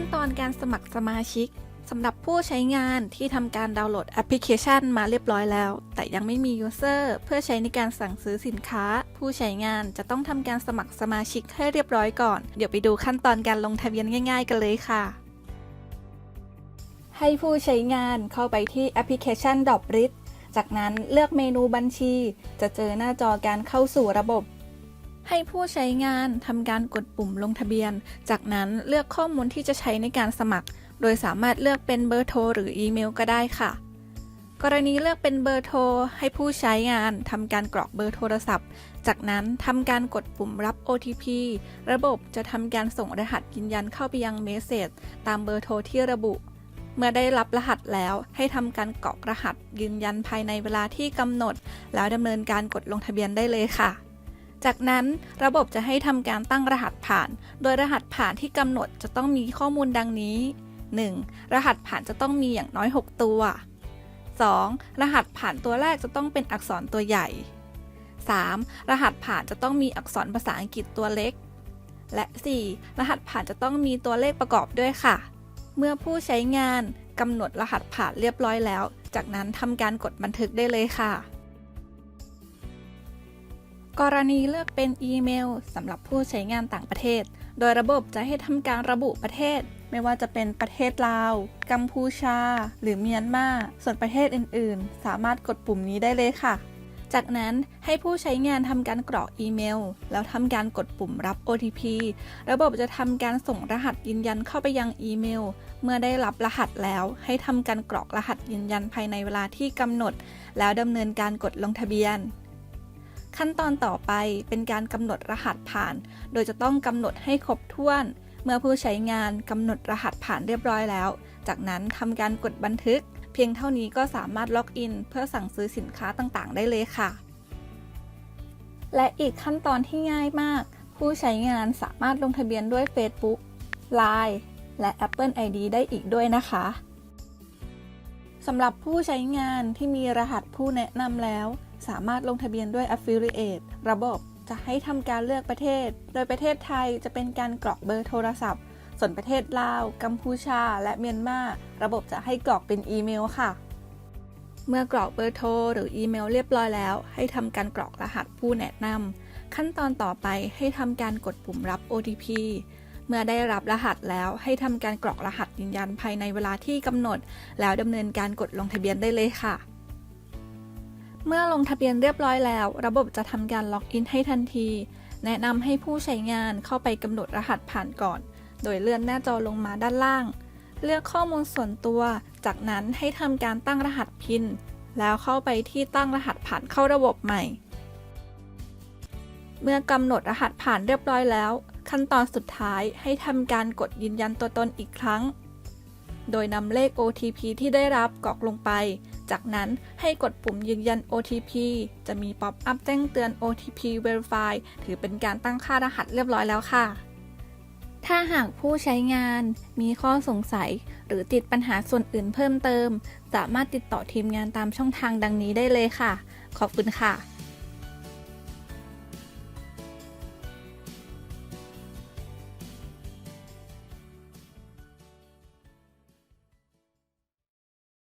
ขั้นตอนการสมัครสมาชิกสำหรับผู้ใช้งานที่ทำการดาวน์โหลดแอปพลิเคชันมาเรียบร้อยแล้ว แต่ยังไม่มียูเซอร์เพื่อใช้ในการสั่งซื้อสินค้า ผู้ใช้งานจะต้องทำการสมัครสมาชิกให้เรียบร้อยก่อน เดี๋ยวไปดูขั้นตอนการลงทะเบียนง่าย ๆ กันเลยค่ะ ให้ผู้ใช้งานเข้าไปที่แอปพลิเคชันดอบริดจากนั้นเลือกเมนูบัญชี จะเจอหน้าจอการเข้าสู่ระบบ ให้ผู้ใช้งานทำการกดปุ่มลงทะเบียน จากนั้นเลือกข้อมูลที่จะใช้ในการสมัคร โดยสามารถเลือกเป็นเบอร์โทรหรืออีเมลก็ได้ค่ะ กรณีเลือกเป็นเบอร์โทร ให้ผู้ใช้งานทำการกรอกเบอร์โทรศัพท์ จากนั้นทำการกดปุ่มรับ OTP ระบบจะทำการส่งรหัสยืนยันเข้าไปยังเมสเซจตามเบอร์โทรที่ระบุเมื่อได้รับรหัสแล้วให้ทำการกรอกรหัสยืนยันภายในเวลาที่กำหนด แล้วดำเนินการกดลงทะเบียนได้เลยค่ะ จากนั้นระบบจะให้ทำการตั้งรหัสผ่าน โดยรหัสผ่านที่กำหนดจะต้องมีข้อมูลดังนี้ 1. รหัสผ่านจะต้องมีอย่างน้อย 6 ตัว 2. รหัสผ่านตัวแรกจะต้องเป็นอักษรตัวใหญ่ 3. รหัสผ่านจะต้องมีอักษรภาษาอังกฤษตัวเล็ก และ 4. รหัสผ่านจะต้องมีตัวเลขประกอบด้วยค่ะ เมื่อผู้ใช้งานกำหนดรหัสผ่านเรียบร้อยแล้ว จากนั้นทำการกดบันทึกได้เลยค่ะ กรณีเลือกเป็นอีเมลสำหรับผู้ใช้งานต่างประเทศ โดยระบบจะให้ทำการระบุประเทศ ไม่ว่าจะเป็นประเทศลาว กัมพูชา หรือเมียนมา ส่วนประเทศอื่น ๆ สามารถกดปุ่มนี้ได้เลยค่ะ จากนั้นให้ผู้ใช้งานทำการกรอกอีเมล แล้วทำการกดปุ่มรับ OTP ระบบจะทำการส่งรหัสยืนยันเข้าไปยังอีเมล เมื่อได้รับรหัสแล้ว ให้ทำการกรอกรหัสยืนยันภายในเวลาที่กำหนด แล้วดำเนินการกดลงทะเบียน ขั้นตอนต่อไปเป็นการกำหนดรหัสผ่าน โดยจะต้องกำหนดให้ครบถ้วน เมื่อผู้ใช้งานกำหนดรหัสผ่านเรียบร้อยแล้ว จากนั้นทำการกดบันทึก เพียงเท่านี้ก็สามารถล็อกอิน เพื่อสั่งซื้อสินค้าต่างๆ ได้เลยค่ะ และอีกขั้นตอนที่ง่ายมาก ผู้ใช้งานสามารถลงทะเบียนด้วย Facebook Line และ Apple ID ได้อีกด้วยนะคะ สำหรับผู้ใช้งานที่มีรหัสผู้แนะนำแล้ว สามารถลงทะเบียนด้วย Affiliate ระบบจะให้ทำการเลือกประเทศ โดยประเทศไทยจะเป็นการกรอกเบอร์โทรศัพท์ ส่วนประเทศลาว กัมพูชา และเมียนมา ระบบจะให้กรอกเป็นอีเมลค่ะ เมื่อกรอกเบอร์โทรหรืออีเมลเรียบร้อยแล้ว ให้ทำการกรอกรหัสผู้แนะนำขั้นตอนต่อไปให้ทำการกดปุ่มรับ OTP เมื่อได้รับรหัสแล้วให้ทำการกรอกรหัสยืนยันภายในเวลาที่กำหนด แล้วดำเนินการกดลงทะเบียนได้เลยค่ะ เมื่อลงทะเบียนเรียบร้อยแล้ว ระบบจะทำการล็อกอินให้ทันที แนะนำให้ผู้ใช้งานเข้าไปกำหนดรหัสผ่านก่อน โดยเลื่อนหน้าจอลงมาด้านล่าง เลือกข้อมูลส่วนตัว จากนั้นให้ทำการตั้งรหัสพิน แล้วเข้าไปที่ตั้งรหัสผ่านเข้าระบบใหม่เมื่อกำหนดรหัสผ่านเรียบร้อยแล้ว ขั้นตอนสุดท้ายให้ทำการกดยืนยันตัวตนอีกครั้ง โดยนำเลข OTP ที่ได้รับกรอกลงไป จากนั้นให้กดปุ่มยืนยัน OTP จะมีป๊อปอัพแจ้งเตือน OTP Verify ถือเป็นการตั้งค่ารหัสเรียบร้อยแล้วค่ะ ถ้าหากผู้ใช้งานมีข้อสงสัย หรือติดปัญหาส่วนอื่นเพิ่มเติม สามารถติดต่อทีมงานตามช่องทางดังนี้ได้เลยค่ะ ขอบคุณค่ะ